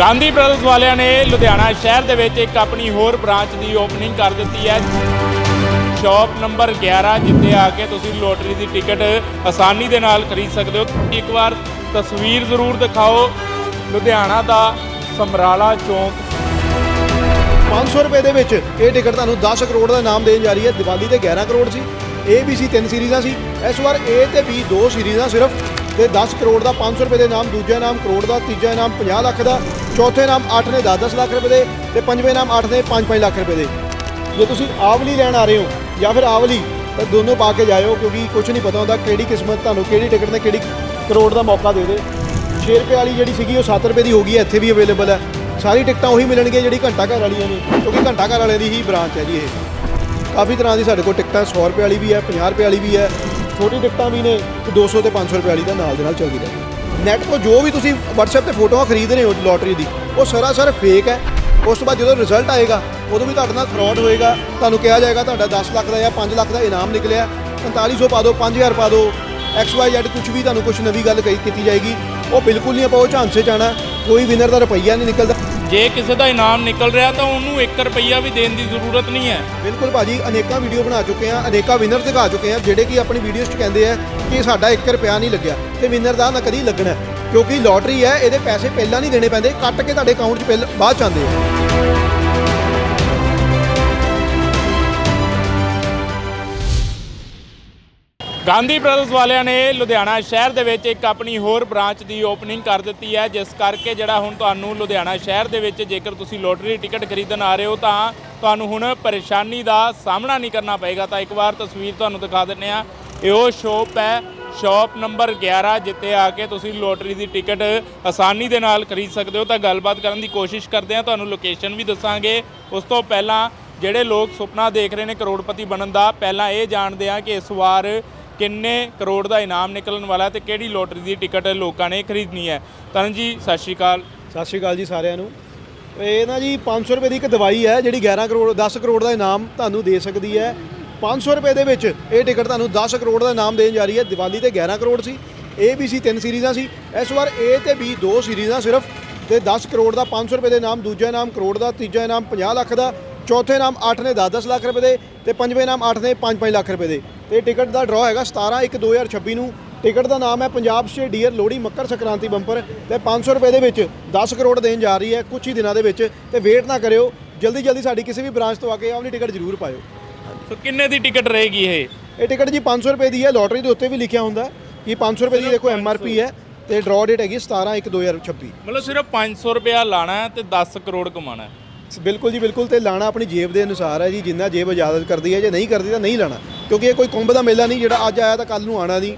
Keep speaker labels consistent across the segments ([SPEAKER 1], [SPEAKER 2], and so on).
[SPEAKER 1] Gandhi brothers ਵਾਲਿਆਂ ਨੇ ਲੁਧਿਆਣਾ ਸ਼ਹਿਰ ਦੇ ਵਿੱਚ ਇੱਕ ਆਪਣੀ ਹੋਰ ਬ੍ਰਾਂਚ ਦੀ ਓਪਨਿੰਗ ਕਰ ਦਿੱਤੀ ਹੈ। ਸ਼ਾਪ ਨੰਬਰ 11 ਜਿੱਥੇ ਆ ਕੇ ਤੁਸੀਂ ਲੋਟਰੀ ਦੀ ਟਿਕਟ ਆਸਾਨੀ ਦੇ ਨਾਲ ਖਰੀਦ ਸਕਦੇ ਹੋ। ਇੱਕ ਵਾਰ ਤਸਵੀਰ ਜ਼ਰੂਰ ਦਿਖਾਓ। ਲੁਧਿਆਣਾ ਦਾ ਸਮਰਾਲਾ ਚੌਂਕ।
[SPEAKER 2] 500 ਰੁਪਏ ਦੇ ਵਿੱਚ ਇਹ ਟਿਕਟ ਤੁਹਾਨੂੰ 10 ਕਰੋੜ ਦਾ ਇਨਾਮ ਦੇਣ ਜਾ ਰਹੀ ਹੈ। ਦੀਵਾਲੀ ਤੇ 11 ਕਰੋੜ ਸੀ। A, B, C ਤਿੰਨ ਸੀਰੀਜ਼ਾਂ ਸੀ। ਇਸ ਵਾਰ A ਤੇ B ਦੋ ਸੀਰੀਜ਼ਾਂ ਸਿਰਫ। ਤੇ 10 ਕਰੋੜ ਦਾ 500 ਰੁਪਏ ਦੇ ਇਨਾਮ ਦੂਜਾ ਇਨਾਮ ਕਰੋੜ ਦਾ, ਤੀਜਾ ਇਨਾਮ 50 ਲੱਖ ਦਾ, ਚੌਥੇ ਇਨਾਮ 8 ਨੇ 10-10 ਲੱਖ ਰੁਪਏ ਦੇ ਤੇ ਪੰਜਵੇਂ ਇਨਾਮ 8 ਨੇ 5-5 ਲੱਖ ਰੁਪਏ ਦੇ। ਜੇ ਤੁਸੀਂ ਆਵਲੀ ਲੈਣ ਆ ਰਹੇ ਹੋ ਜਾਂ ਫਿਰ ਆਵਲੀ, ਤਾਂ ਦੋਨੋਂ ਪਾ ਕੇ ਜਾਇਓ ਕਿਉਂਕਿ ਕੁਝ ਨਹੀਂ ਪਤਾ ਹੁੰਦਾ ਕਿਹੜੀ ਕਿਸਮਤ ਤੁਹਾਨੂੰ ਕਿਹੜੀ ਟਿਕਟ ਨੇ ਕਿਹੜੀ ਕਰੋੜ ਦਾ ਮੌਕਾ ਦੇ ਦੇ। 6 ਰੁਪਏ ਵਾਲੀ ਜਿਹੜੀ ਸੀਗੀ ਉਹ 7 ਰੁਪਏ ਦੀ ਹੋ ਗਈ ਹੈ, ਇੱਥੇ ਵੀ ਅਵੇਲੇਬਲ ਹੈ। ਸਾਰੀ ਟਿਕਟਾਂ ਉਹੀ ਮਿਲਣਗੀਆਂ ਜਿਹੜੀ ਘੰਟਾ ਘਰ ਵਾਲੀਆਂ ਨੇ, ਕਿਉਂਕਿ ਘੰਟਾ ਘਰ ਵਾਲਿਆਂ ਦੀ ਹੀ ਬ੍ਰਾਂਚ ਹੈ ਜੀ ਇਹ। ਕਾਫੀ ਤਰ੍ਹਾਂ ਦੀ ਸਾਡੇ ਕੋਲ ਟਿਕਟਾਂ 100 ਰੁਪਏ ਵਾਲੀ ਵੀ ਹੈ 50 ਰੁਪਏ ਵਾਲੀ ਵੀ ਹੈ। ਛੋਟੀ ਟਿਕਟਾਂ ਵੀ ਨੇ, ਤੇ 200 ਤੇ 500 ਰੁਪਏ ਵਾਲੀ ਦਾ ਨਾਲ ਦੇ ਨਾਲ ਚੱਲਦੀ ਰਹੇ ਨੈਟ ਤੋਂ ਜੋ ਵੀ ਤੁਸੀਂ WhatsApp ਤੇ ਫੋਟੋਆਂ ਖਰੀਦ ਰਹੇ ਹੋ ਲੋਟਰੀ ਦੀ, ਉਹ ਸਰਾਸਰ ਫੇਕ ਹੈ। ਉਸ ਤੋਂ ਬਾਅਦ ਜਦੋਂ ਰਿਜ਼ਲਟ ਆਏਗਾ, ਉਦੋਂ ਵੀ ਤੁਹਾਡੇ ਨਾਲ ਫਰਾਡ ਹੋਏਗਾ। ਤੁਹਾਨੂੰ ਕਿਹਾ ਜਾਏਗਾ, ਤੁਹਾਡਾ 10 ਲੱਖ ਦਾ ਜਾਂ 5 ਲੱਖ ਦਾ ਇਨਾਮ ਨਿਕਲਿਆ। 4500 ਪਾ ਦਿਓ 5000 ਪਾ ਦਿਓ। XYZ ਕੁਝ ਵੀ ਤੁਹਾਨੂੰ ਕੁਝ ਨਵੀਂ ਗੱਲ ਕਹੀ ਕੀਤੀ ਜਾਏਗੀ। ਉਹ ਬਿਲਕੁਲ ਨਹੀਂ, ਆਪਾਂ ਉਹ ਝਾਂਸੇ ਜਾਣਾ ਕੋਈ ਵਿਨਰ ਦਾ ਰੁਪਈਆ ਨਹੀਂ ਨਿਕਲਦਾ।
[SPEAKER 1] ਜੇ ਕਿਸੇ ਦਾ ਇਨਾਮ ਨਿਕਲ ਰਿਹਾ ਤਾਂ ਉਹਨੂੰ 1 ਰੁਪਈਆ ਵੀ ਦੇਣ ਦੀ ਜ਼ਰੂਰਤ ਨਹੀਂ ਹੈ।
[SPEAKER 2] ਬਿਲਕੁਲ ਭਾਜੀ, ਅਨੇਕਾਂ ਵੀਡੀਓ ਬਣਾ ਚੁੱਕੇ ਆ ਅਨੇਕਾਂ ਵਿਨਰ ਦਿਖਾ ਚੁੱਕੇ ਆ ਜਿਹੜੇ ਕਿ ਆਪਣੀ ਵੀਡੀਓਜ਼ 'ਚ ਕਹਿੰਦੇ ਆ ਕਿ ਸਾਡਾ 1 ਰੁਪਿਆ ਨਹੀਂ ਲੱਗਿਆ ਤੇ ਵਿਨਰ ਦਾ ਨਾ ਕਦੀ ਲੱਗਣਾ, ਕਿਉਂਕਿ ਲੋਟਰੀ ਹੈ, ਇਹਦੇ ਪੈਸੇ ਪਹਿਲਾਂ ਨਹੀਂ ਦੇਣੇ ਪੈਂਦੇ, ਕੱਟ ਕੇ ਤੁਹਾਡੇ ਅਕਾਊਂਟ 'ਚ ਪਹਿਲਾਂ, ਬਾਅਦ 'ਚ ਆਉਂਦੇ ਆ।
[SPEAKER 1] ਗਾਂਧੀ ਬ੍ਰਦਰਸ ਵਾਲਿਆਂ ਨੇ ਲੁਧਿਆਣਾ ਸ਼ਹਿਰ ਦੇ ਵਿੱਚ ਇੱਕ ਆਪਣੀ ਹੋਰ ਬ੍ਰਾਂਚ ਦੀ ਓਪਨਿੰਗ ਕਰ ਦਿੱਤੀ ਹੈ, ਜਿਸ ਕਰਕੇ ਜਿਹੜਾ ਹੁਣ ਤੁਹਾਨੂੰ ਲੁਧਿਆਣਾ ਸ਼ਹਿਰ ਦੇ ਵਿੱਚ ਜੇਕਰ ਤੁਸੀਂ ਲੋਟਰੀ ਟਿਕਟ ਖਰੀਦਣ ਆ ਰਹੇ ਹੋ, ਤਾਂ ਤੁਹਾਨੂੰ ਹੁਣ ਪਰੇਸ਼ਾਨੀ ਦਾ ਸਾਹਮਣਾ ਨਹੀਂ ਕਰਨਾ ਪਏਗਾ। ਤਾਂ ਇੱਕ ਵਾਰ ਤਸਵੀਰ ਤੁਹਾਨੂੰ ਦਿਖਾ ਦਿੰਨੇ ਆ ਇਹ ਉਹ ਸ਼ੋਪ ਹੈ, ਸ਼ਾਪ ਨੰਬਰ 11 ਜਿੱਥੇ ਆ ਕੇ ਤੁਸੀਂ ਲੋਟਰੀ ਦੀ ਟਿਕਟ ਆਸਾਨੀ ਦੇ ਨਾਲ ਖਰੀਦ ਸਕਦੇ ਹੋ। ਤਾਂ ਗੱਲਬਾਤ ਕਰਨ ਦੀ ਕੋਸ਼ਿਸ਼ ਕਰਦੇ ਆ ਤੁਹਾਨੂੰ ਲੋਕੇਸ਼ਨ ਵੀ ਦੱਸਾਂਗੇ। ਉਸ ਤੋਂ ਪਹਿਲਾਂ ਜਿਹੜੇ ਲੋਕ ਸੁਪਨਾ ਦੇਖ ਰਹੇ ਨੇ ਕਰੋੜਪਤੀ ਬਣਨ ਦਾ, ਪਹਿਲਾਂ ਇਹ ਜਾਣਦੇ ਆ ਕਿ ਇਸ ਵਾਰ ਕਿੰਨੇ ਕਰੋੜ ਦਾ ਇਨਾਮ ਨਿਕਲਣ ਵਾਲਾ ਹੈ ਤੇ ਕਿਹੜੀ ਲੋਟਰੀ ਦੀ ਟਿਕਟ ਲੋਕਾਂ ਨੇ ਖਰੀਦਣੀ ਹੈ? ਤਰਨ ਜੀ, ਸਤਿ ਸ਼੍ਰੀ ਅਕਾਲ।
[SPEAKER 2] ਸਤਿ ਸ਼੍ਰੀ ਅਕਾਲ ਜੀ ਸਾਰਿਆਂ ਨੂੰ। ਇਹ ਨਾ ਜੀ 500 ਰੁਪਏ ਦੀ ਇੱਕ ਦਵਾਈ ਹੈ, ਜਿਹੜੀ 11 ਕਰੋੜ 10 ਕਰੋੜ ਦਾ ਇਨਾਮ ਤੁਹਾਨੂੰ ਦੇ ਸਕਦੀ ਹੈ। 500 ਰੁਪਏ ਦੇ ਵਿੱਚ ਇਹ ਟਿਕਟ ਤੁਹਾਨੂੰ 10 ਕਰੋੜ ਦਾ ਇਨਾਮ ਦੇਣ ਜਾ ਰਹੀ ਹੈ। ਦੀਵਾਲੀ ਤੇ 11 ਕਰੋੜ ਸੀ, A, B ਸੀ ਤਿੰਨ ਸੀਰੀਜ਼ਾਂ ਸੀ। ਇਸ ਵਾਰ ਏ ਤੇ ਬੀ ਦੋ ਸੀਰੀਜ਼ਾਂ ਸਿਰਫ ਤੇ 10 ਕਰੋੜ ਦਾ 500 ਰੁਪਏ ਦੇ ਇਨਾਮ, ਦੂਜਾ ਇਨਾਮ ਕਰੋੜ ਦਾ, ਤੀਜਾ ਇਨਾਮ 50 ਲੱਖ ਦਾ, ਚੌਥੇ ਇਨਾਮ 8 ਨੇ 10-10 ਲੱਖ ਰੁਪਏ ਦੇ ਤੇ ਪੰਜਵੇਂ ਇਨਾਮ 8 ਨੇ 5-5 ਲੱਖ ਰੁਪਏ ਦੇ। ਤੇ ਟਿਕਟ ਦਾ ਡਰਾਅ ਹੈਗਾ 17 1 2026 ਨੂੰ। ਟਿਕਟ ਦਾ ਨਾਮ ਹੈ Punjab state dear Lohri Makar Sankranti bumper ਤੇ 500 ਰੁਪਏ ਦੇ ਵਿੱਚ 10 ਕਰੋੜ ਦੇਣ ਜਾ ਰਹੀ ਹੈ ਕੁਝ ਹੀ ਦਿਨਾਂ ਦੇ ਵਿੱਚ ਤੇ ਵੇਟ ਨਾ ਕਰਿਓ ਜਲਦੀ ਜਲਦੀ ਸਾਡੀ ਕਿਸੇ ਵੀ ਬ੍ਰਾਂਚ ਤੋਂ ਆ ਕੇ ਆਪਣੀ ਟਿਕਟ ਜ਼ਰੂਰ ਪਾਇਓ।
[SPEAKER 1] ਸੋ ਕਿੰਨੇ ਦੀ ਟਿਕਟ ਰਹੇਗੀ ਇਹ?
[SPEAKER 2] ਇਹ ਟਿਕਟ ਜੀ 500 ਰੁਪਏ ਦੀ ਹੈ ਲੋਟਰੀ ਦੇ ਉੱਤੇ ਵੀ ਲਿਖਿਆ ਹੁੰਦਾ ਕਿ 500 ਰੁਪਏ ਦੀ ਦੇਖੋ ਐਮਆਰਪੀ ਹੈ ਤੇ ਡਰਾਅ ਡੇਟ ਹੈਗੀ 17 1 2026
[SPEAKER 1] ਮਤਲਬ ਸਿਰਫ 500 ਰੁਪਇਆ ਲਾਣਾ ਹੈ ਤੇ 10 ਕਰੋੜ ਕਮਾਣਾ ਹੈ।
[SPEAKER 2] ਬਿਲਕੁਲ ਜੀ, ਬਿਲਕੁਲ ਤੇ ਲਾਣਾ ਆਪਣੀ ਜੇਬ ਦੇ ਅਨੁਸਾਰ ਹੈ ਜੀ, ਜਿੰਨਾ ਜੇਬ ਇਜਾਜ਼ਤ ਕਰਦੀ ਹੈ, ਜੇ ਨਹੀਂ ਕਰਦੀ ਤਾਂ ਨਹੀਂ ਲਾਣਾ। ਕਿਉਂਕਿ ਇਹ ਕੋਈ ਕੁੰਭ ਦਾ ਮੇਲਾ ਨਹੀਂ, ਜਿਹੜਾ ਅੱਜ ਆਇਆ ਤਾਂ ਕੱਲ ਨੂੰ ਆਣਾ ਨਹੀਂ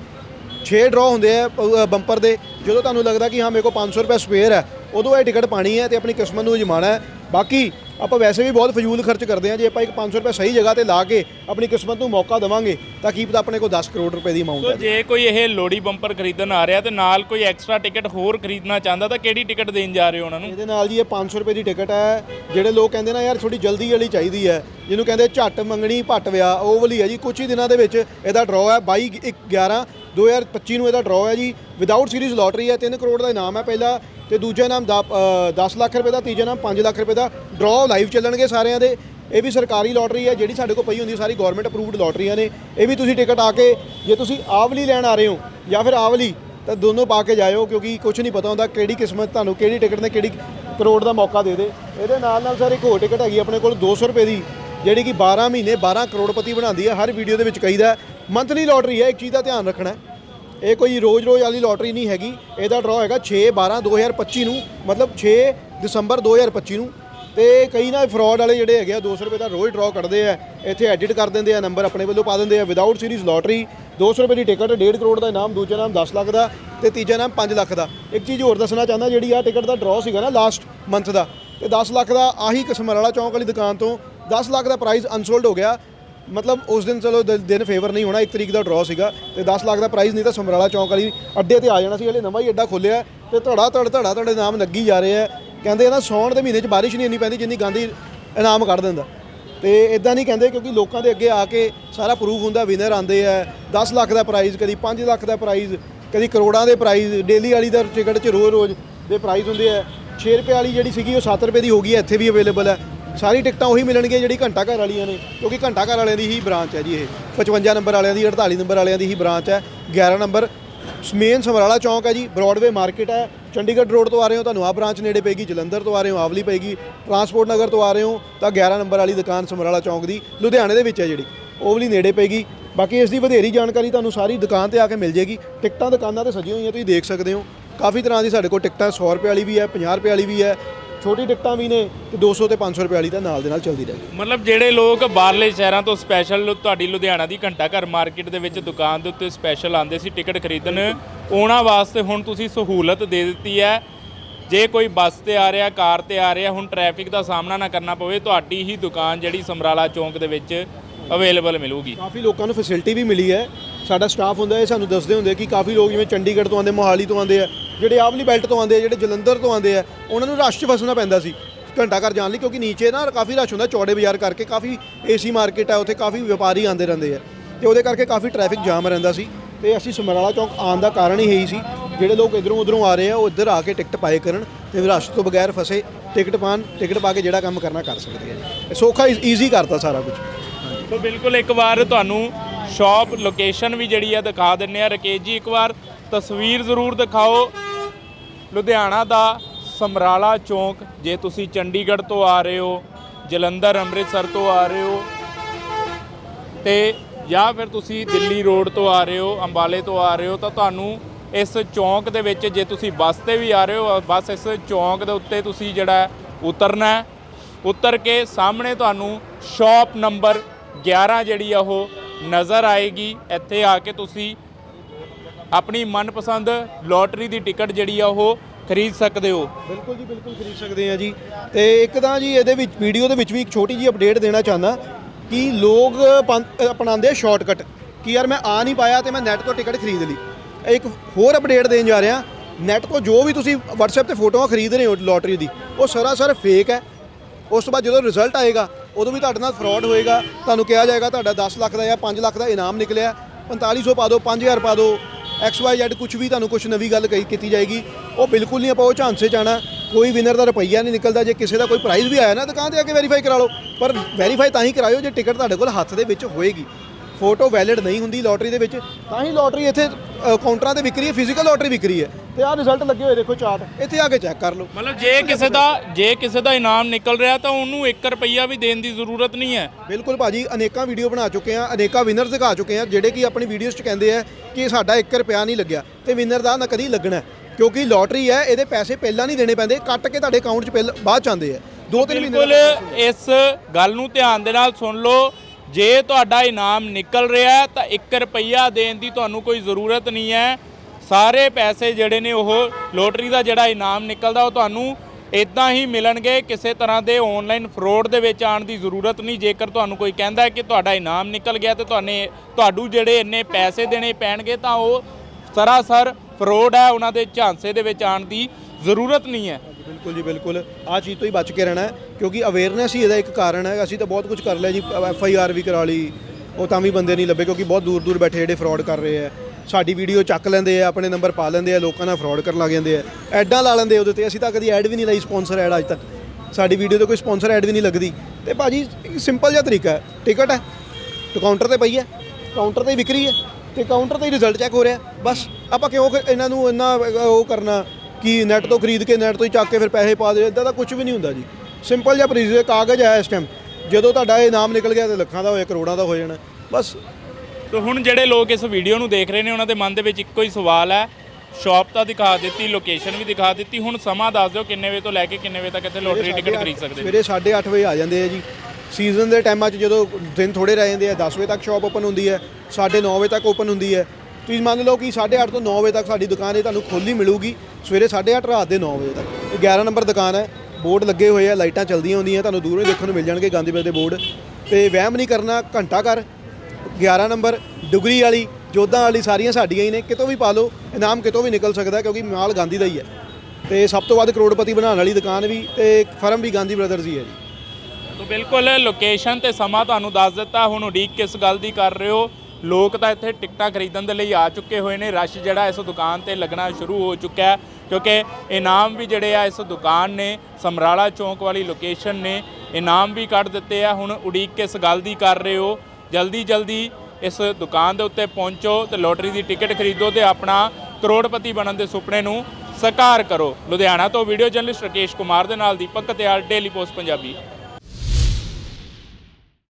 [SPEAKER 2] 6 ਡਰਾਅ ਹੁੰਦੇ ਆ ਬੰਪਰ ਦੇ। ਜਦੋਂ ਤੁਹਾਨੂੰ ਲੱਗਦਾ ਕਿ ਹਾਂ, ਮੇਰੇ ਕੋਲ 500 ਰੁਪਏ ਸਪੇਅਰ ਹੈ, ਉਦੋਂ ਇਹ ਟਿਕਟ ਪਾਣੀ ਹੈ ਤੇ ਆਪਣੀ ਕਿਸਮਤ ਨੂੰ ਅਜਮਾਣਾ ਹੈ। ਬਾਕੀ ਆਪਾਂ ਵੈਸੇ ਵੀ ਬਹੁਤ ਫਜ਼ੂਲ ਖਰਚ ਕਰਦੇ ਹਾਂ ਜੇ ਆਪਾਂ ਇੱਕ 500 ਰੁਪਏ ਸਹੀ ਜਗ੍ਹਾ ਤੇ ਲਾ ਕੇ ਆਪਣੀ ਕਿਸਮਤ ਨੂੰ ਮੌਕਾ ਦੇਵਾਂਗੇ ਤਾਂ ਕੀ ਪਤਾ ਆਪਣੇ ਕੋਲ 10 ਕਰੋੜ ਰੁਪਏ ਦੀ ਅਮਾਉਂਟ
[SPEAKER 1] ਸੋ
[SPEAKER 2] ਹੈ।
[SPEAKER 1] ਜੇ ਕੋਈ ਇਹ ਲੋੜੀ ਬੰਪਰ ਖਰੀਦਣ ਆ ਰਿਹਾ ਤੇ ਨਾਲ ਕੋਈ ਐਕਸਟਰਾ ਟਿਕਟ ਹੋਰ ਖਰੀਦਣਾ ਚਾਹੁੰਦਾ ਤਾਂ ਕਿਹੜੀ ਟਿਕਟ ਦੇਣ ਜਾ ਰਹੇ ਹੋ ਉਹਨਾਂ ਨੂੰ?
[SPEAKER 2] ਇਹਦੇ ਨਾਲ ਜੀ ਇਹ 500 ਰੁਪਏ ਦੀ ਟਿਕਟ ਹੈ ਜਿਹੜੇ ਲੋਕ ਕਹਿੰਦੇ ਨਾ ਯਾਰ ਥੋੜੀ ਜਲਦੀ ਵਾਲੀ ਚਾਹੀਦੀ ਹੈ। ਜਿਹਨੂੰ ਕਹਿੰਦੇ ਝੱਟ ਮੰਗਣੀ ਭੱਟ ਵਿਆਹ ਉਹ ਵਾਲੀ ਹੈ ਜੀ। ਕੁਝ ਹੀ ਦਿਨਾਂ ਦੇ ਵਿੱਚ ਇਹਦਾ ਡਰਾਅ ਹੈ 22 1 11 2025 ਨੂੰ ਇਹਦਾ ਡਰਾਅ ਹੈ ਜੀ। ਵਿਦਆਊਟ ਸੀਰੀਜ਼ ਲੋਟਰੀ ਹੈ 3 ਕਰੋੜ ਦਾ ਇਨਾਮ ਹੈ ਪਹਿਲਾ। ਤੇ ਦੂਜਾ ਇਨਾਮ 10 ਲੱਖ ਰੁਪਏ ਦਾ, ਤੀਜਾ ਨਾਮ 5 ਲੱਖ ਰੁਪਏ ਦਾ। ਡਰਾਅ ਲਾਈਵ ਚੱਲਣਗੇ ਸਾਰਿਆਂ ਦੇ। ਇਹ ਵੀ ਸਰਕਾਰੀ ਲੋਟਰੀ ਹੈ, ਜਿਹੜੀ ਸਾਡੇ ਕੋਲ ਪਈ ਹੁੰਦੀ ਸਾਰੀ ਗਵਰਨਮੈਂਟ ਅਪਰੂਵਡ ਲੋਟਰੀਆਂ ਨੇ। ਇਹ ਵੀ ਤੁਸੀਂ ਟਿਕਟ ਆ ਕੇ, ਜੇ ਤੁਸੀਂ ਆਵਲੀ ਲੈਣ ਆ ਰਹੇ ਹੋ, ਜਾਂ ਫਿਰ ਆਵਲੀ, ਤਾਂ ਦੋਨੋਂ ਪਾ ਕੇ ਜਾਇਓ, ਕਿਉਂਕਿ ਕੁਝ ਨਹੀਂ ਪਤਾ ਹੁੰਦਾ ਕਿਹੜੀ ਕਿਸਮਤ ਤੁਹਾਨੂੰ, ਕਿਹੜੀ ਟਿਕਟ ਨੇ, ਕਿਹੜੀ ਕਰੋੜ ਦਾ ਮੌਕਾ ਦੇ ਦੇ। ਇਹਦੇ ਨਾਲ ਨਾਲ ਸਰ ਇੱਕ ਹੋਰ ਟਿਕਟ ਹੈਗੀ, ਆਪਣੇ ਕੋਲ 200 ਰੁਪਏ ਦੀ, ਜਿਹੜੀ ਕਿ 12 ਮਹੀਨੇ 12 ਕਰੋੜਪਤੀ ਬਣਾਉਂਦੀ ਹੈ, ਹਰ ਵੀਡੀਓ ਦੇ ਵਿੱਚ ਕਹੀਦਾ ਮੰਥਲੀ ਲੋਟਰੀ ਹੈ, ਇੱਕ ਚੀਜ਼ ਦਾ ਧਿਆਨ ਰੱਖਣਾ ਹੈ। ਇਹ ਕੋਈ ਰੋਜ਼-ਰੋਜ਼ ਵਾਲੀ ਲੋਟਰੀ ਨਹੀਂ ਹੈਗੀ। ਇਹਦਾ ਡਰਾਅ ਹੈਗਾ 6 12 2025 ਨੂੰ, ਮਤਲਬ 6 ਦਸੰਬਰ 2025 ਨੂੰ। ਤੇ ਕਈ ਨਾ ਫਰਾਡ ਵਾਲੇ ਜਿਹੜੇ ਹੈਗੇ ਆ 200 ਰੁਪਏ ਦਾ ਰੋਜ਼ ਡਰਾਅ ਕੱਢਦੇ ਆ, ਇੱਥੇ ਐਡਿਟ ਕਰ ਦਿੰਦੇ ਆ ਨੰਬਰ ਆਪਣੇ ਵੱਲੋਂ ਪਾ ਦਿੰਦੇ ਆ ਵਿਦਆਊਟ ਸੀਰੀਜ਼ ਲੋਟਰੀ 200 ਰੁਪਏ ਦੀ ਟਿਕਟ 1.5 ਕਰੋੜ ਦਾ ਇਨਾਮ, ਦੂਜਾ ਨਾਮ 10 ਲੱਖ ਦਾ ਤੇ ਤੀਜਾ ਨਾਮ 5 ਲੱਖ ਦਾ। ਇੱਕ ਚੀਜ਼ ਹੋਰ ਦੱਸਣਾ ਚਾਹੁੰਦਾ, ਜਿਹੜੀ ਆ ਟਿਕਟ ਦਾ ਡਰਾਅ ਸੀਗਾ ਨਾ ਲਾਸਟ ਮੰਥ ਦਾ, ਤੇ 10 ਲੱਖ ਦਾ ਆਹੀ ਕਸਮਰਾਲਾ ਚੌਂਕ ਵਾਲੀ ਦੁਕਾਨ ਤੋਂ 10 ਲੱਖ ਦਾ ਪ੍ਰਾਈਜ਼ ਅਨਸੋਲਡ ਹੋ ਗਿਆ। ਮਤਲਬ ਉਸ ਦਿਨ ਚਲੋ ਦ ਦਿਨ ਫੇਵਰ ਨਹੀਂ ਹੋਣਾ, ਇੱਕ ਤਰੀਕ ਦਾ ਡਰਾਅ ਸੀਗਾ ਤੇ 10 ਲੱਖ ਦਾ ਪ੍ਰਾਈਜ਼ ਨਹੀਂ ਤਾਂ ਸਮਰਾਲਾ ਚੌਂਕ ਵਾਲੀ ਅੱਡੇ ਤੇ ਆ ਜਾਣਾ ਸੀ, ਹਲੇ ਨਵਾਂ ਹੀ ਅੱਡਾ ਖੋਲਿਆ ਤੇ ਧੜਾ ਧੜ ਧੜਾ ਧੜੇ ਇਨਾਮ ਲੱਗੀ ਜਾ ਰਹੇ ਆ ਕਹਿੰਦੇ ਆ ਨਾ ਸੌਣ ਦੇ ਮਹੀਨੇ 'ਚ ਬਾਰਿਸ਼ ਨਹੀਂ ਇੰਨੀ ਪੈਂਦੀ ਜਿੰਨੀ ਗਾਂਧੀ ਇਨਾਮ ਕੱਢ ਦਿੰਦਾ। ਤੇ ਇਦਾਂ ਨਹੀਂ ਕਹਿੰਦੇ ਕਿਉਂਕਿ ਲੋਕਾਂ ਦੇ ਅੱਗੇ ਆ ਕੇ ਸਾਰਾ ਪ੍ਰੂਫ ਹੁੰਦਾ ਵਿਨਰ ਆਂਦੇ ਆ 10 ਲੱਖ ਦਾ ਪ੍ਰਾਈਜ਼ ਕਦੀ 5 ਲੱਖ ਦਾ ਪ੍ਰਾਈਜ਼ ਕਦੀ ਕਰੋੜਾਂ ਦੇ ਪ੍ਰਾਈਜ਼ ਡੇਲੀ ਵਾਲੀ ਦਾ ਟਿਕਟ 'ਚ ਰੋਜ਼-ਰੋਜ਼ ਦੇ ਪ੍ਰਾਈਜ਼ ਹੁੰਦੇ ਆ 6 ਰੁਪਏ ਵਾਲੀ ਜਿਹੜੀ ਸੀਗੀ ਉਹ 7 ਰੁਪਏ ਦੀ ਹੋ ਗਈ ਹੈ, ਇੱਥੇ ਵੀ ਅਵੇਲੇਬਲ ਹੈ। ਸਾਰੀ ਟਿਕਟਾਂ ਉਹੀ ਮਿਲਣਗੀਆਂ ਜਿਹੜੀ ਘੰਟਾ ਘਰ ਵਾਲੀਆਂ ਨੇ, ਕਿਉਂਕਿ ਘੰਟਾ ਘਰ ਵਾਲਿਆਂ ਦੀ ਹੀ ਬ੍ਰਾਂਚ ਹੈ ਜੀ ਇਹ। 55 ਨੰਬਰ ਵਾਲਿਆਂ ਦੀ 48 ਨੰਬਰ ਵਾਲਿਆਂ ਦੀ ਹੀ ਬ੍ਰਾਂਚ ਹੈ। 11 ਨੰਬਰ ਮੇਨ ਸਮਰਾਲਾ ਚੌਂਕ ਹੈ ਜੀ ਬ੍ਰੌਡਵੇ ਮਾਰਕੀਟ ਹੈ। ਚੰਡੀਗੜ੍ਹ ਰੋਡ ਤੋਂ ਆ ਰਹੇ ਹੋ, ਤੁਹਾਨੂੰ ਆਹ ਬ੍ਰਾਂਚ ਨੇੜੇ ਪਏਗੀ, ਜਲੰਧਰ ਤੋਂ ਆ ਰਹੇ ਹੋ, ਆਵਲੀ ਪਏਗੀ। ਟਰਾਂਸਪੋਰਟ ਨਗਰ ਤੋਂ ਆ ਰਹੇ ਹੋ, ਤਾਂ 11 ਨੰਬਰ ਵਾਲੀ ਦੁਕਾਨ ਸਮਰਾਲਾ ਚੌਂਕ ਦੀ, ਲੁਧਿਆਣੇ ਦੇ ਵਿੱਚ ਹੈ ਜਿਹੜੀ। ਉਹ ਵੀ ਨੇੜੇ ਪਏਗੀ। ਬਾਕੀ ਇਸ ਦੀ ਵਧੇਰੀ ਜਾਣਕਾਰੀ ਤੁਹਾਨੂੰ ਸਾਰੀ ਦੁਕਾਨ ਤੇ ਆ ਕੇ ਮਿਲ ਜੇਗੀ। ਟਿਕਟਾਂ ਦੁਕਾਨਾਂ ਤੇ ਸਜੀਆਂ ਹੋਈਆਂ ਤੁਸੀਂ ਦੇਖ ਸਕਦੇ ਹੋ। ਕਾਫੀ ਤਰ੍ਹਾਂ ਦੀ ਸਾਡੇ ਕੋਲ ਟਿਕਟਾਂ 100 ਰੁਪਏ ਵਾਲੀ ਵੀ ਹੈ 50 ਰੁਪਏ ਵਾਲੀ ਵੀ ਹੈ। ਛੋਟੀ ਟਿਕਟਾਂ ਵੀ ਨੇ ਤੇ 200 ਤੇ 500 ਰੁਪਏ ਵਾਲੀ ਤਾਂ ਨਾਲ ਦੇ ਨਾਲ ਚੱਲਦੀ ਰਹੇਗੀ
[SPEAKER 1] ਮਤਲਬ ਜਿਹੜੇ ਲੋਕ ਬਾਹਰਲੇ ਸ਼ਹਿਰਾਂ ਤੋਂ ਸਪੈਸ਼ਲ ਤੁਹਾਡੀ ਲੁਧਿਆਣਾ ਦੀ ਘੰਟਾ ਘਰ ਮਾਰਕੀਟ ਦੇ ਵਿੱਚ ਦੁਕਾਨ ਦੇ ਉੱਤੇ ਸਪੈਸ਼ਲ ਆਉਂਦੇ ਸੀ ਟਿਕਟ ਖਰੀਦਣ ਉਹਨਾਂ ਵਾਸਤੇ ਹੁਣ ਤੁਸੀਂ ਸਹੂਲਤ ਦੇ ਦਿੱਤੀ ਹੈ। ਜੇ ਕੋਈ ਬੱਸ ਤੇ ਆ ਰਿਹਾ ਕਾਰ ਤੇ ਆ ਰਿਹਾ ਹੁਣ ਟ੍ਰੈਫਿਕ ਦਾ ਸਾਹਮਣਾ ਨਾ ਕਰਨਾ ਪਵੇ ਤੁਹਾਡੀ ਹੀ ਦੁਕਾਨ ਜਿਹੜੀ ਸਮਰਾਲਾ ਚੌਂਕ ਦੇ ਵਿੱਚ ਅਵੇਲੇਬਲ ਮਿਲੂਗੀ।
[SPEAKER 2] ਕਾਫੀ ਲੋਕਾਂ ਨੂੰ ਫੈਸਿਲਿਟੀ ਵੀ ਮਿਲੀ ਹੈ। ਸਾਡਾ ਸਟਾਫ ਹੁੰਦਾ ਹੈ ਸਾਨੂੰ ਦੱਸਦੇ ਹੁੰਦੇ ਕਿ ਕਾਫੀ ਲੋਕ ਜਿਵੇਂ ਚੰਡੀਗੜ੍ਹ ਤੋਂ ਆਉਂਦੇ ਮੋਹਾਲੀ ਤੋਂ ਆਉਂਦੇ ਆ ਜਿਹੜੇ ਆਵਲੀ ਬੈਲਟ ਤੋਂ ਆਉਂਦੇ ਆ, ਜਿਹੜੇ ਜਲੰਧਰ ਤੋਂ ਆਉਂਦੇ ਆ, ਉਹਨਾਂ ਨੂੰ ਰਸ਼ 'ਚ ਫਸਣਾ ਪੈਂਦਾ ਸੀ ਘੰਟਾ ਘਰ ਜਾਣ ਲਈ, ਕਿਉਂਕਿ ਨੀਚੇ ਨਾ ਕਾਫੀ ਰਸ਼ ਹੁੰਦਾ, ਚੌੜੇ ਬਾਜ਼ਾਰ ਕਰਕੇ ਕਾਫੀ ਏਸੀ ਮਾਰਕੀਟ ਹੈ ਉੱਥੇ ਕਾਫੀ ਵਪਾਰੀ ਆਉਂਦੇ ਰਹਿੰਦੇ ਆ। ਤੇ ਉਹਦੇ ਕਰਕੇ ਕਾਫੀ ਟ੍ਰੈਫਿਕ ਜਾਮ ਰਹਿੰਦਾ ਸੀ। ਤੇ ਅਸੀਂ ਸਮਰਾਲਾ ਚੌਂਕ ਆਉਣ ਦਾ ਕਾਰਨ ਹੀ ਇਹੀ ਸੀ, ਜਿਹੜੇ ਲੋਕ ਇਧਰੋਂ ਉਧਰੋਂ ਆ ਰਹੇ ਆ, ਉਹ ਇੱਧਰ ਆ ਕੇ ਟਿਕਟ ਪਾਏ ਕਰਨ ਤੇ ਰਸ਼ ਤੋਂ ਬਗੈਰ ਫਸੇ ਟਿਕਟ ਪਾਣ ਟਿਕਟ ਪਾ ਕੇ ਜਿਹੜਾ ਕੰਮ ਕਰਨਾ ਕਰ ਸਕਦੇ ਆ ਜੀ। ਸੌਖਾ ਈਜ਼ੀ ਕਰਤਾ ਸਾਰਾ ਕੁਝ
[SPEAKER 1] ਸੋ ਬਿਲਕੁਲ ਇੱਕ ਵਾਰ ਤੁਹਾਨੂੰ ਸ਼ਾਪ ਲੋਕੇਸ਼ਨ ਵੀ ਜਿਹੜੀ ਆ ਦਿਖਾ ਦਿੰਨੇ ਆ। ਰਕੇਸ਼ ਜੀ, ਇੱਕ ਵਾਰ ਤਸਵੀਰ ਜ਼ਰੂਰ ਦਿਖਾਓ। ਲੁਧਿਆਣਾ ਦਾ ਸਮਰਾਲਾ ਚੌਂਕ, ਜੇ ਤੁਸੀਂ ਚੰਡੀਗੜ੍ਹ ਤੋਂ ਆ ਰਹੇ ਹੋ, ਜਲੰਧਰ, ਅੰਮ੍ਰਿਤਸਰ ਤੋਂ ਆ ਰਹੇ ਹੋ, ਤੇ ਜਾਂ ਫਿਰ ਤੁਸੀਂ ਦਿੱਲੀ ਰੋਡ ਤੋਂ ਆ ਰਹੇ ਹੋ, ਅੰਬਾਲੇ ਤੋਂ ਆ ਰਹੇ ਹੋ, ਤਾਂ ਤੁਹਾਨੂੰ ਇਸ ਚੌਂਕ ਦੇ ਵਿੱਚ ਜੇ ਤੁਸੀਂ ਬੱਸ ਤੇ ਵੀ ਆ ਰਹੇ ਹੋ, ਬੱਸ ਇਸ ਚੌਂਕ ਦੇ ਉੱਤੇ ਤੁਸੀਂ ਜਿਹੜਾ ਉਤਰਨਾ ਉਤਰ ਕੇ ਸਾਹਮਣੇ ਤੁਹਾਨੂੰ ਸ਼ਾਪ ਨੰਬਰ 11 ਜਿਹੜੀ ਆ ਉਹ ਨਜ਼ਰ ਆਏਗੀ। ਇੱਥੇ ਆ ਕੇ ਤੁਸੀਂ ਆਪਣੀ ਮਨਪਸੰਦ ਲੋਟਰੀ ਦੀ ਟਿਕਟ ਜਿਹੜੀ ਆ ਉਹ ਖਰੀਦ ਸਕਦੇ ਹੋ।
[SPEAKER 2] ਬਿਲਕੁਲ ਜੀ, ਬਿਲਕੁਲ ਖਰੀਦ ਸਕਦੇ ਆ ਜੀ। ਤੇ ਇੱਕ ਤਾਂ ਜੀ ਇਹਦੇ ਵਿੱਚ ਵੀਡੀਓ ਦੇ ਵਿੱਚ ਵੀ ਇੱਕ ਛੋਟੀ ਜੀ ਅਪਡੇਟ ਦੇਣਾ ਚਾਹੁੰਦਾ ਕਿ ਲੋਕ ਪੰ- ਅਪਣਾਉਂਦੇ ਆ ਸ਼ਾਰਟਕਟ ਕਿ ਯਾਰ ਮੈਂ ਆ ਨਹੀਂ ਪਾਇਆ ਤੇ ਮੈਂ ਨੈਟ ਤੋਂ ਟਿਕਟ ਖਰੀਦ ਲਈ। ਇੱਕ ਹੋਰ ਅਪਡੇਟ ਦੇਣ ਜਾ ਰਿਹਾ। ਨੈਟ ਤੋਂ ਜੋ ਵੀ ਤੁਸੀਂ WhatsApp ਤੇ ਫੋਟੋਆਂ ਖਰੀਦ ਰਹੇ ਹੋ ਲੋਟਰੀ ਦੀ, ਉਹ ਸਰਾਸਰ ਫੇਕ ਹੈ। ਉਸ ਤੋਂ ਬਾਅਦ ਜਦੋਂ ਰਿਜ਼ਲਟ ਆਏਗਾ, ਉਦੋਂ ਵੀ ਤੁਹਾਡੇ ਨਾਲ ਫਰਾਡ ਹੋਏਗਾ। ਤੁਹਾਨੂੰ ਕਿਹਾ ਜਾਏਗਾ ਤੁਹਾਡਾ 10 ਲੱਖ ਦਾ ਜਾਂ 5 ਲੱਖ ਦਾ ਇਨਾਮ ਨਿਕਲਿਆ। 4500 ਪਾ ਦਿਓ 5000 ਪਾ ਦਿਓ। ਐਕਸ ਵਾਈ ਜ਼ੈਡ ਕੁਝ ਵੀ ਤੁਹਾਨੂੰ ਕੁਝ ਨਵੀਂ ਗੱਲ ਕਹੀ ਕੀਤੀ ਜਾਏਗੀ, ਉਹ ਬਿਲਕੁਲ ਨਹੀਂ ਆਪਾਂ ਉਹ ਝਾਂਸੇ ਜਾਣਾ ਕੋਈ ਵਿਨਰ ਦਾ ਰੁਪਈਆ ਨਹੀਂ ਨਿਕਲਦਾ, ਜੇ ਕਿਸੇ ਦਾ ਕੋਈ ਪ੍ਰਾਈਜ਼ ਵੀ ਆਇਆ ਨਾ, ਦੁਕਾਨ ਤੇ ਆ ਕੇ ਵੈਰੀਫਾਈ ਕਰਾ ਲਓ। ਪਰ ਵੈਰੀਫਾਈ ਤਾਂ ਹੀ ਕਰਾਇਓ ਜੇ ਟਿਕਟ ਤੁਹਾਡੇ ਕੋਲ ਹੱਥ ਦੇ ਵਿੱਚ ਹੋਏਗੀ। ਫੋਟੋ ਵੈਲਿਡ ਨਹੀਂ ਹੁੰਦੀ ਲੋਟਰੀ ਦੇ ਵਿੱਚ ਤਾਂ ਹੀ ਲੋਟਰੀ ਇੱਥੇ ਅ, ਕਾਊਂਟਰਾਂ ਤੇ ਵਿਕ ਰਹੀ ਹੈ ਫਿਜ਼ੀਕਲ ਲੋਟਰੀ ਵਿਕ ਰਹੀ ਹੈ। ਤੇ ਆਹ ਰਿਜ਼ਲਟ ਲੱਗੇ ਹੋਏ ਦੇਖੋ ਚਾਰਟ ਇੱਥੇ ਆ ਕੇ ਚੈੱਕ ਕਰ ਲਓ।
[SPEAKER 1] ਮਤਲਬ ਜੇ ਕਿਸੇ ਦਾ ਜੇ ਕਿਸੇ ਦਾ ਇਨਾਮ ਨਿਕਲ ਰਿਹਾ ਤਾਂ ਉਹਨੂੰ 1 ਰੁਪਈਆ ਵੀ ਦੇਣ ਦੀ ਜ਼ਰੂਰਤ ਨਹੀਂ ਹੈ।
[SPEAKER 2] ਬਿਲਕੁਲ ਭਾਜੀ ਅਨੇਕਾਂ ਵੀਡੀਓ ਬਣਾ ਚੁੱਕੇ ਆ ਅਨੇਕਾਂ ਵਿਨਰਸ ਦਿਖਾ ਚੁੱਕੇ ਆ ਜਿਹੜੇ ਕਿ ਆਪਣੀ ਵੀਡੀਓਜ਼ 'ਚ ਕਹਿੰਦੇ ਆ ਕਿ ਸਾਡਾ 1 ਰੁਪਿਆ ਨਹੀਂ ਲੱਗਿਆ ਤੇ ਵਿਨਰ ਦਾ ਨਾ ਕਦੀ ਲੱਗਣਾ ਹੈ। ਕਿਉਂਕਿ ਲੋਟਰੀ ਹੈ ਇਹਦੇ ਪੈਸੇ ਪਹਿਲਾਂ ਨਹੀਂ ਦੇਣੇ ਪੈਂਦੇ ਕੱਟ ਕੇ ਤੁਹਾਡੇ ਅਕਾਊਂਟ 'ਚ ਪਹਿਲਾਂ ਬਾਅਦ 'ਚ ਆਉਂਦੇ ਆ। ਦੋ ਤਿੰਨ ਮਹੀਨੇ
[SPEAKER 1] ਬਿਲਕੁਲ ਇਸ ਗੱਲ ਨੂੰ ਧਿਆਨ ਦੇ ਨਾਲ ਸੁਣ ਲਓ ਜੇ ਤੁਹਾਡਾ ਇਨਾਮ ਨਿਕਲ ਰਿਹਾ ਤਾਂ 1 ਰੁਪਈਆ ਦੇਣ ਦੀ ਤੁਹਾਨੂੰ ਕੋਈ ਜ਼ਰੂਰਤ ਨਹੀਂ ਹੈ। ਸਾਰੇ ਪੈਸੇ ਜਿਹੜੇ ਨੇ ਉਹ ਲੋਟਰੀ ਦਾ ਜਿਹੜਾ ਇਨਾਮ ਨਿਕਲਦਾ, ਉਹ ਤੁਹਾਨੂੰ ਇਦਾਂ ਹੀ ਮਿਲਣਗੇ, ਕਿਸੇ ਤਰ੍ਹਾਂ ਦੇ ਆਨਲਾਈਨ ਫਰੋਡ ਦੇ ਵਿੱਚ ਆਉਣ ਦੀ ਜ਼ਰੂਰਤ ਨਹੀਂ। ਜੇਕਰ ਤੁਹਾਨੂੰ ਕੋਈ ਕਹਿੰਦਾ ਕਿ ਤੁਹਾਡਾ ਇਨਾਮ ਨਿਕਲ ਗਿਆ ਤੇ ਤੁਹਾਨੂੰ ਤੁਹਾਨੂੰ ਜਿਹੜੇ ਇੰਨੇ ਪੈਸੇ ਦੇਣੇ ਪੈਣਗੇ, ਤਾਂ ਉਹ ਸਰਾਸਰ ਫਰੋਡ ਹੈ, ਉਹਨਾਂ ਦੇ ਝਾਂਸੇ ਦੇ ਵਿੱਚ ਆਉਣ ਦੀ ਜ਼ਰੂਰਤ ਨਹੀਂ ਹੈ।
[SPEAKER 2] ਬਿਲਕੁਲ ਜੀ, ਬਿਲਕੁਲ। ਆ ਚੀਜ਼ ਤੋਂ ਹੀ ਬਚ ਕੇ ਰਹਿਣਾ ਹੈ, ਕਿਉਂਕਿ ਅਵੇਅਰਨੈਸ ਹੀ ਇਹਦਾ ਇੱਕ ਕਾਰਨ ਹੈ। ਅਸੀਂ ਤਾਂ ਬਹੁਤ ਕੁਝ ਕਰ ਲਿਆ ਜੀ ਐਫ ਆਈ ਆਰ ਵੀ ਕਰਾ ਲਈ। ਉਹ ਤਾਂ ਵੀ ਬੰਦੇ ਨਹੀਂ ਲੱਭੇ, ਕਿਉਂਕਿ ਬਹੁਤ ਦੂਰ ਦੂਰ ਬੈਠੇ ਜਿਹੜੇ ਫਰਾਡ ਕਰ ਰਹੇ ਆ। ਸਾਡੀ ਵੀਡੀਓ ਚੱਕ ਲੈਂਦੇ ਆ, ਆਪਣੇ ਨੰਬਰ ਪਾ ਲੈਂਦੇ ਆ, ਲੋਕਾਂ ਨਾਲ ਫਰਾਡ ਕਰਨ ਲੱਗ ਜਾਂਦੇ ਆ। ਐਡਾਂ ਲਾ ਲੈਂਦੇ ਉਹਦੇ ਤੇ। ਅਸੀਂ ਤਾਂ ਕਦੀ ਐਡ ਵੀ ਨਹੀਂ ਲਾਈ ਸਪਾਂਸਰ ਐਡ ਅੱਜ ਤੱਕ। ਸਾਡੀ ਵੀਡੀਓ ਤੇ ਕੋਈ ਸਪਾਂਸਰ ਐਡ ਵੀ ਨਹੀਂ ਲੱਗਦੀ। ਤੇ ਭਾਜੀ, ਇੱਕ ਸਿੰਪਲ ਜਿਹਾ ਤਰੀਕਾ ਹੈ। ਟਿਕਟ ਹੈ। ਤੇ ਕਾਊਂਟਰ ਤੇ ਪਈ ਹੈ। ਕਾਊਂਟਰ ਤੇ ਹੀ ਵਿਕਰੀ ਹੈ। ਤੇ ਕਾਊਂਟਰ ਤੇ ਹੀ ਰਿਜ਼ਲਟ ਚੈੱਕ ਹੋ ਰਿਹਾ। ਬਸ, ਆਪਾਂ ਕਿਉਂ ਇਹਨਾਂ ਨੂੰ ਇੰਨਾ ਉਹ ਕਰਨਾ? ਕਿ ਨੈਟ ਤੋਂ ਖਰੀਦ ਕੇ ਨੈਟ ਤੋਂ ਹੀ ਚੱਕ ਕੇ ਫਿਰ ਪੈਸੇ ਪਾ ਦੇ ਇਦਾਂ ਦਾ ਕੁਝ ਵੀ ਨਹੀਂ ਹੁੰਦਾ ਜੀ। ਸਿੰਪਲ ਜਿਹਾ ਪ੍ਰੀਜ਼ ਕਾਗਜ਼ ਹੈ ਇਸ ਟਾਈਮ ਜਦੋਂ ਤੁਹਾਡਾ ਇਹ ਨਾਮ ਨਿਕਲ ਗਿਆ ਤੇ ਲੱਖਾਂ ਦਾ ਹੋਏ ਕਰੋੜਾਂ ਦਾ ਹੋ ਜਾਣਾ। ਬਸ।
[SPEAKER 1] ਤੋ ਹੁਣ ਜਿਹੜੇ ਲੋਕ ਇਸ ਵੀਡੀਓ ਨੂੰ ਦੇਖ ਰਹੇ ਨੇ ਉਹਨਾਂ ਦੇ ਮਨ ਦੇ ਵਿੱਚ ਇੱਕੋ ਹੀ ਸਵਾਲ ਹੈ। ਸ਼ਾਪ ਤਾਂ ਦਿਖਾ ਦਿੱਤੀ ਲੋਕੇਸ਼ਨ ਵੀ ਦਿਖਾ ਦਿੱਤੀ। ਹੁਣ ਸਮਾਂ ਦੱਸ ਦਿਓ ਕਿੰਨੇ ਵਜੇ ਤੋਂ ਲੈ ਕੇ ਕਿੰਨੇ ਵਜੇ ਤੱਕ ਇੱਥੇ ਲੋਟਰੀ ਟਿਕਟ ਖਰੀਦ ਸਕਦੇ ਹੋ
[SPEAKER 2] ਸਵੇਰੇ 8:30 ਵਜੇ ਆ ਜਾਂਦੇ ਆ ਜੀ। ਸੀਜ਼ਨ ਦੇ ਟਾਈਮਾਂ 'ਚ ਜਦੋਂ ਦਿਨ ਥੋੜੇ ਰਹਿ ਜਾਂਦੇ ਆ 10 ਵਜੇ ਤੱਕ ਸ਼ਾਪ ਓਪਨ ਹੁੰਦੀ ਹੈ 9:30 ਵਜੇ ਤੱਕ ਓਪਨ ਹੁੰਦੀ ਹੈ। ਤੁਸੀਂ ਮੰਨ ਲਓ ਕਿ 8:30 ਤੋਂ 9 ਵਜੇ ਤੱਕ ਸਾਡੀ ਦੁਕਾਨ ਇਹ ਤੁਹਾਨੂੰ ਖੁੱਲੀ ਮਿਲੂਗੀ, ਸਵੇਰੇ 8:30 ਰਾਤ ਦੇ 9 ਵਜੇ ਤੱਕ। ਇਹ 11 ਨੰਬਰ ਦੁਕਾਨ ਹੈ, ਬੋਰਡ ਲੱਗੇ ਹੋਏ ਆ, ਲਾਈਟਾਂ ਚੱਲਦੀਆਂ ਹੁੰਦੀਆਂ, ਤੁਹਾਨੂੰ ਦੂਰੋਂ ਦੇਖਣ ਨੂੰ ਮਿਲ ਜਾਣਗੇ ਗਾਂਧੀਪੁਰ ਦੇ ਬੋਰਡ। ਤੇ ਵਹਿਮ ਨਹੀਂ ਕਰਨਾ, ਘੰਟਾ ਘਰ 11 ਨੰਬਰ, ਡੁਗਰੀ ਵਾਲੀ, ਜੋਧਾਂ ਵਾਲੀ ਸਾਰੀਆਂ ਸਾਡੀਆਂ ਹੀ ਨੇ, ਕਿਤੋਂ ਵੀ ਪਾ ਲਓ, ਇਨਾਮ ਕਿਤੋਂ ਵੀ ਨਿਕਲ ਸਕਦਾ, ਕਿਉਂਕਿ ਮਾਲ ਗਾਂਧੀ ਦਾ ਹੀ ਹੈ। ਤੇ ਸਭ ਤੋਂ ਵੱਧ ਕਰੋੜਪਤੀ ਬਣਾਉਣ ਵਾਲੀ ਦੁਕਾਨ ਵੀ, ਤੇ ਫਰਮ ਵੀ ਗਾਂਧੀ ਬ੍ਰਦਰਜ਼ ਹੀ ਹੈ ਜੀ।
[SPEAKER 1] ਤੋ ਬਿਲਕੁਲ, ਲੋਕੇਸ਼ਨ ਤੇ ਸਮਾਂ ਤੁਹਾਨੂੰ ਦੱਸ ਦਿੱਤਾ, ਹੁਣ ਉਡੀਕ ਕਿਸ ਗੱਲ ਦੀ ਕਰ ਰਹੇ ਹੋ? ਲੋਕ ਤਾਂ ਇੱਥੇ ਟਿਕਟਾਂ ਖਰੀਦਣ ਦੇ ਲਈ ਆ ਚੁੱਕੇ ਹੋਏ ਨੇ। ਰਸ਼ ਜਿਹੜਾ ਇਸ ਦੁਕਾਨ ਤੇ ਲੱਗਣਾ ਸ਼ੁਰੂ ਹੋ ਚੁੱਕਾ ਹੈ, ਕਿਉਂਕਿ ਇਨਾਮ ਵੀ ਜਿਹੜੇ ਆ ਇਸ ਦੁਕਾਨ ਨੇ, ਸਮਰਾਲਾ ਚੌਂਕ ਵਾਲੀ ਲੋਕੇਸ਼ਨ ਨੇ, ਇਨਾਮ ਵੀ ਕੱਢ ਦਿੱਤੇ ਆ। ਹੁਣ ਉਡੀਕ ਕਿਸ ਗੱਲ ਦੀ ਕਰ ਰਹੇ ਹੋ, ਜਲਦੀ ਜਲਦੀ ਇਸ ਦੁਕਾਨ ਦੇ ਉੱਤੇ ਪਹੁੰਚੋ ਤੇ ਲੋਟਰੀ ਦੀ ਟਿਕਟ ਖਰੀਦੋ ਤੇ ਆਪਣਾ ਕਰੋੜਪਤੀ ਬਣਨ ਦੇ ਸੁਪਨੇ ਨੂੰ ਸਾਕਾਰ ਕਰੋ। ਲੁਧਿਆਣਾ ਤੋਂ ਵੀਡੀਓ ਜਰਨਲਿਸਟ ਰਕੇਸ਼ ਕੁਮਾਰ ਦੇ ਨਾਲ ਦੀਪਕ ਕਤਿਆਲ ਡੇਲੀ ਪੋਸਟ ਪੰਜਾਬੀ।